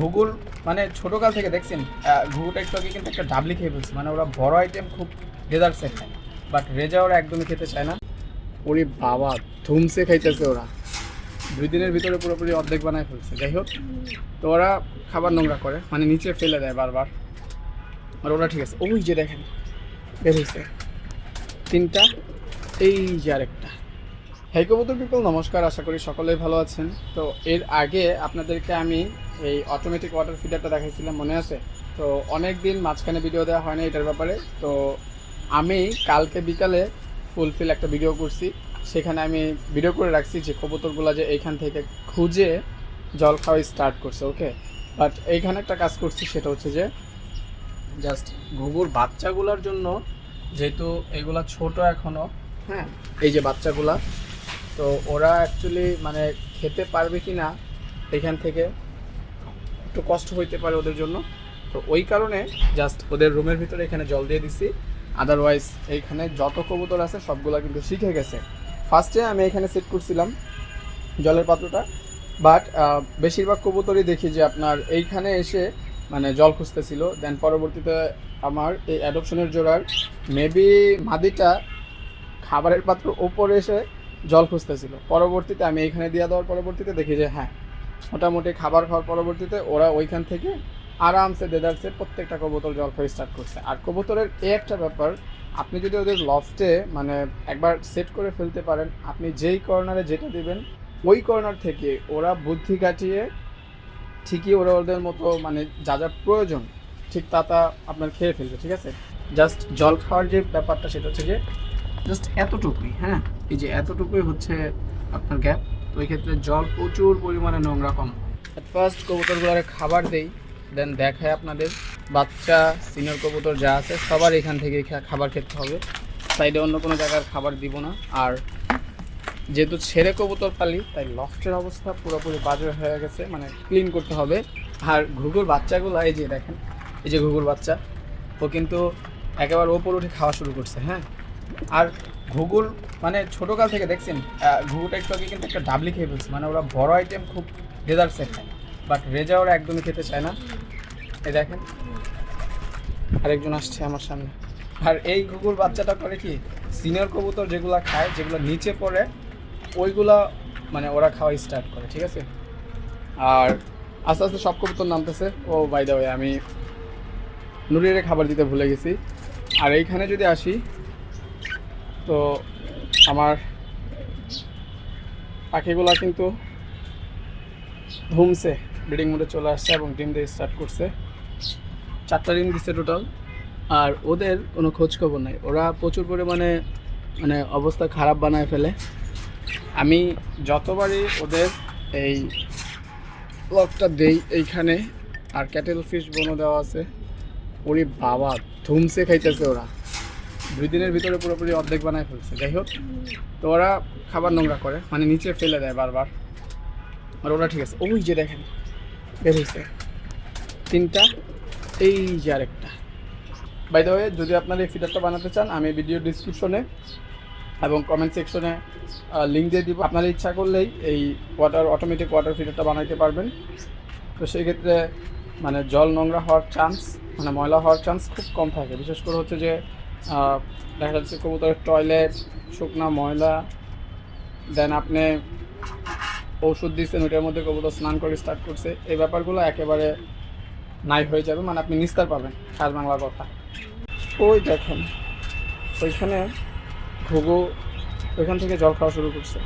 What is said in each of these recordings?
ঘুঘুর মানে ছোটকাল থেকে দেখছেন ঘুঘুটা একটু আগে কিন্তু একটা ডাবলি খেয়ে ফেলছে। মানে ওরা বড় আইটেম খুব ডেজার্টসে খায়। বাট রেজা ওরা একদমই খেতে চায় না। ওরে বাবা ধুমসে খাইতেছে ওরা। দুই দিনের ভিতরে পুরোপুরি অর্ধেক বানায় ফেলছে। যাই হোক তো ওরা খাবার নোংরা করে মানে নিচে ফেলে দেয় বারবার। আর ওরা ঠিক আছে। ওই যে দেখেন বের হয়েছে তিনটা এই যে আরেকটা। কবুতর পিপল নমস্কার, আশা করি সকলেই ভালো আছেন। তো এর আগে আপনাদেরকে আমি এই অটোমেটিক ওয়াটার ফিডারটা দেখাইছিলাম, মনে আছে? তো অনেক দিন মাঝখানে ভিডিও দেওয়া হয়নি এটার ব্যাপারে। তো আমি কালকে বিকালে ফুলফিল একটা ভিডিও করছি। সেখানে আমি ভিডিও করে রাখছি যে কবুতরগুলো যে এইখান থেকে খুঁজে জল খাওয়া স্টার্ট করছে ওকে বাট এইখানে একটা কাজ করছি, সেটা হচ্ছে যে জাস্ট ঘুঘুর বাচ্চাগুলোর জন্য যেহেতু এগুলা ছোট এখনও হ্যাঁ? এই যে বাচ্চাগুলা তো ওরা অ্যাকচুয়ালি মানে খেতে পারবে কি না এখান থেকে একটু কষ্ট হইতে পারে ওদের জন্য। তো ওই কারণে জাস্ট ওদের রুমের ভিতরে এখানে জল দিয়ে দিছি। আদারওয়াইজ এইখানে যত কবুতর আছে সবগুলা কিন্তু শিখে গেছে। ফার্স্টে আমি এখানে সেট করছিলাম জলের পাত্রটা। বাট বেশিরভাগ কবুতরই দেখি যে আপনার এইখানে এসে মানে জল খুঁজতেছিল। দেন পরবর্তীতে আমার এই অ্যাডপশনের জোড়ার মেবি মাদিটা খাবারের পাত্র ওপরে এসে জল খুঁজতেছিল। পরবর্তীতে আমি এইখানে দিয়ে দেওয়ার পরবর্তীতে দেখি যে হ্যাঁ মোটামুটি খাবার খাওয়ার পরবর্তীতে ওরা ওইখান থেকে আরামসে দেদারসে প্রত্যেকটা কবুতর জল খাওয়া স্টার্ট করছে। আর কবুতরের এ একটা ব্যাপার, আপনি যদি ওদের লফটে মানে একবার সেট করে ফেলতে পারেন, আপনি যেই কর্নারে যেটা দেবেন, ওই কর্নার থেকে ওরা বুদ্ধি কাটিয়ে ঠিকই ওরা ওদের মতো মানে যা যা প্রয়োজন, ঠিক তা তা আপনার খেয়ে ফেলবে, ঠিক আছে? জাস্ট জল খাওয়ার যে ব্যাপারটা, সেটা হচ্ছে যে জাস্ট এতটুকুই হ্যাঁ? এই যে এতটুকুই হচ্ছে আপনার গ্যাপ তো ওই ক্ষেত্রে জল প্রচুর পরিমাণে নোংরা কম ফার্স্ট কবুতরগুলোরে খাবার দেই দেন দেখায় আপনাদের। বাচ্চা সিনিয়র কবুতর যা আছে, সবার এখান থেকে খাবার খেতে হবে। সাইডে অন্য কোনো জায়গার খাবার দিব না। আর যেহেতু ছেড়ে কবুতর পালি, তাই লফটের অবস্থা পুরোপুরি বাজে হয়ে গেছে মানে ক্লিন করতে হবে। আর ঘুঘুর বাচ্চাগুলো, এই যে দেখেন, এই যে ঘুঘুর বাচ্চা, ও কিন্তু একেবারে ওপর উঠে খাওয়া শুরু করছে হ্যাঁ? আর ঘুঘুর মানে ছোটোকাল থেকে দেখছেন ঘুঘুটা একটু আগে কিন্তু একটা ডাবলি খেয়ে ফেলছে। মানে ওরা বড় আইটেম খুব ডেজার্টসে খায় বাট রেজা ওরা একদমই খেতে চায় না। এই দেখেন। আরেকজন আসছে আমার সামনে। আর এই ঘুঘুর বাচ্চাটা করে কি সিনিয়র কবুতর যেগুলো খায়, যেগুলো নিচে পড়ে, ওইগুলা মানে ওরা খাওয়া স্টার্ট করে, ঠিক আছে? আর আস্তে আস্তে সব কবুতর নামতেছে। ও বাই দা আমি নুরিয়ারে খাবার দিতে ভুলে গেছি। আর এইখানে যদি আসি তো আমার পাখিগুলা কিন্তু ঘুমছে ব্রিডিং মোডে চলে আসছে এবং ডিম দিয়ে স্টার্ট করছে। চারটা ডিম দিচ্ছে টোটাল আর ওদের কোনো খোঁজ খবর নাই। ওরা প্রচুর পরিমাণে মানে অবস্থা খারাপ বানায় ফেলে। আমি যতবারই ওদের এই লকটা দেই এইখানে, আর ক্যাটেল ফিশ বনো দেওয়া আছে, ওরে বাবা ধুমসে খাইতেছে ওরা। দুই দিনের ভিতরে পুরোপুরি অর্ধেক বানায় ফেলছে। যাই হোক, তো ওরা খাবার নোংরা করে মানে নিচে ফেলে দেয় বারবার। আর ওরা ঠিক আছে। ওই যে দেখেন, বের হয়েছে তিনটা, এই যে আরেকটা। বাই দ্য ওয়ে যদি আপনারা এই ফিডারটা বানাতে চান, আমি ভিডিও ডিসক্রিপশনে এবং কমেন্ট সেকশনে লিঙ্ক দিয়ে দিব। আপনারা ইচ্ছা করলেই এই ওয়াটার অটোমেটিক ওয়াটার ফিল্টারটা বানাইতে পারবেন। তো সেই ক্ষেত্রে মানে জল নোংরা হওয়ার চান্স মানে ময়লা হওয়ার চান্স খুব কম থাকে। বিশেষ করে হচ্ছে যে দেখা যাচ্ছে কবুতরের টয়লেট, শুকনা ময়লা। দেন আপনি ওষুধ দিচ্ছেন, ওইটার মধ্যে কবুতর স্নান করে স্টার্ট করছে। এই ব্যাপারগুলো একেবারে নাই হয়ে যাবে মানে আপনি নিস্তার পাবেন খাস বাংলা কথা। ওই দেখেন, ওইখানে ঘুঘু, ওইখান থেকে জল খাওয়া শুরু করছে।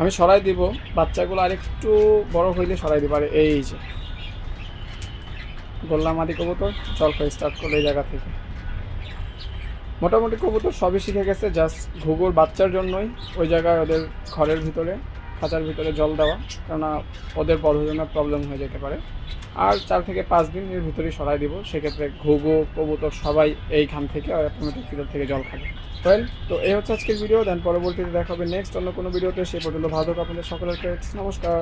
আমি সরাই দিব, বাচ্চাগুলো আরেকটু বড় হইলে সরাই দিব। আর এই যে গোল্লা মাটি কবুতর, জল খাওয়া স্টার্ট করল এই জায়গা থেকে। মোটামুটি কবুতর সবই শিখে গেছে জাস্ট ঘুঘুর বাচ্চার জন্যই ওই জায়গায় ওদের ঘরের ভিতরে, খাঁচার ভিতরে জল দেওয়া, কেননা ওদের বড়জনের প্রবলেম হয়ে যেতে পারে। আর চার থেকে পাঁচ দিনের ভিতরেই সরাই দিব, সেক্ষেত্রে ঘুঘু, কবুতর সবাই এইখান থেকে অটোমেটিক ফিল্টার থেকে জল খাবে। ওয়েল তো এই হচ্ছে আজকের ভিডিও দেন পরবর্তীতে দেখা হবে নেক্সট অন্য কোনো ভিডিওতে সে পর্যন্ত ভালো আপনাদের সকলের নমস্কার।